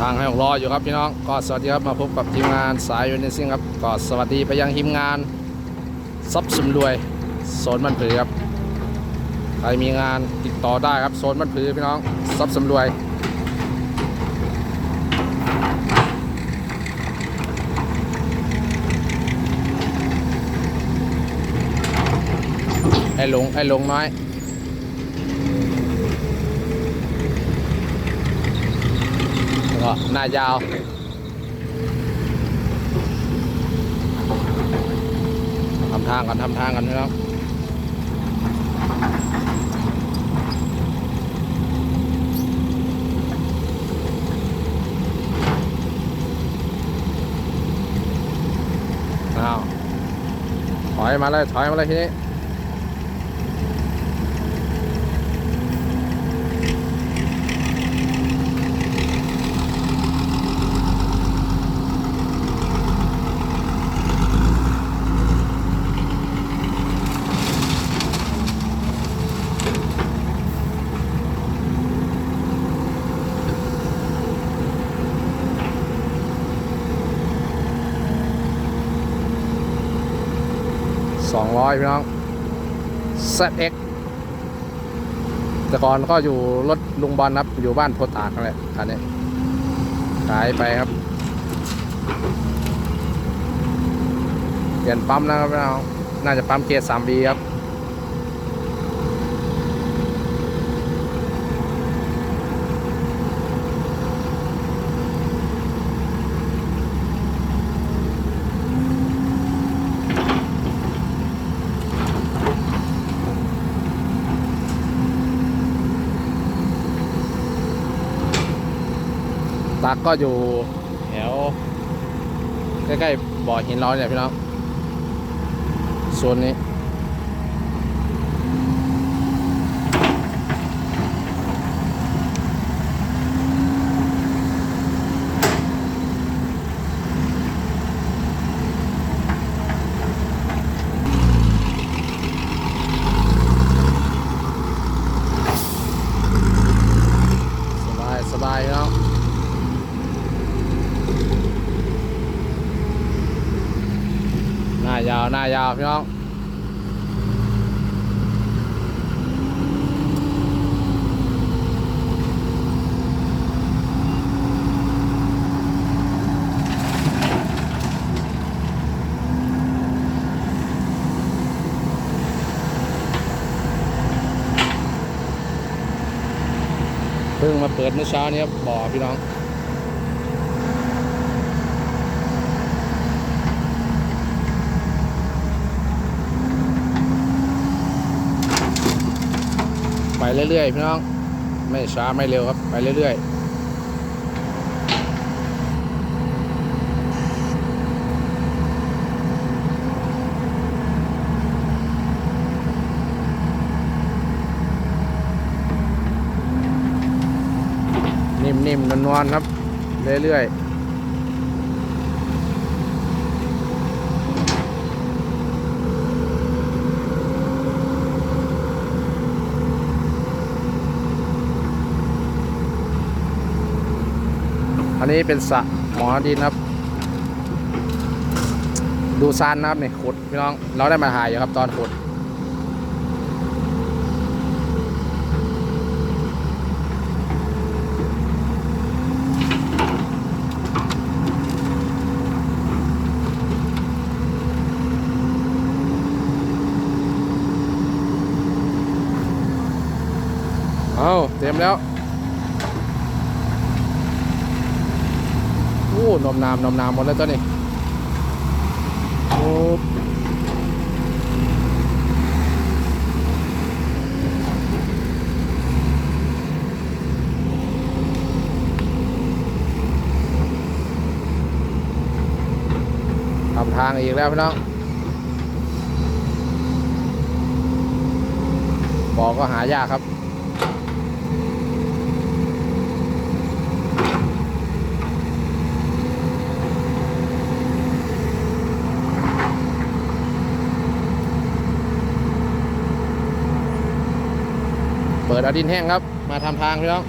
ทางให้รออยู่ครับพี่น้อง ก็สวัสดีครับมาพบกับทีมงานสายยูนิซิ่งครับ ก็สวัสดีไปยังทีมงานซับสุมรวยโซนมันผือครับ ใครมีงานติดต่อได้ครับโซนมันผือพี่น้องซับสุมรวยไอ้หลงไอ้หลงน้อย แล้ว ก็หน้ายาว ทำทางกันทำทางกันนะครับอ้าถอยมาเลยถอยมาเลยทีนี้ สองร้อยพี่น้อง ZX แต่ก่อนก็อยู่รถลุงบอลครับ อยู่บ้านโพตากนั่นแหละคันนี้ขายไปครับ เปลี่ยนปั๊มนะครับพี่น้อง น่าจะปั๊มเกียร์สามบีครับ ตักก็อยู่แถวใกล้ๆบ่อหินร้อนเนี่ยพี่น้องโซนนี้ สบายสบายพี่น้อง หน้าวหน้ายาวพี่น้องเพิ่งมาเปิดเมื่อเช้านี้ครับบ่อพี่น้อง เรื่อยๆพี่น้อง ไม่ช้าไม่เร็วครับ ไปเรื่อยๆนิ่มๆนวลๆครับ เรื่อยๆ อันนี้เป็นสระหมอดินครับ ดูซานนะครับนี่ขุดพี่น้องเราได้มาถ่ายอยู่ครับตอนขุดเอาเต็มแล้วโอ้ นมนามนมนามหมดแล้วตัวนี้โอ้ทำทางอีกแล้วพี่น้องบอกก็หายากครับ ดเอาดินแห้งครับ มาทำทางพี่น้อง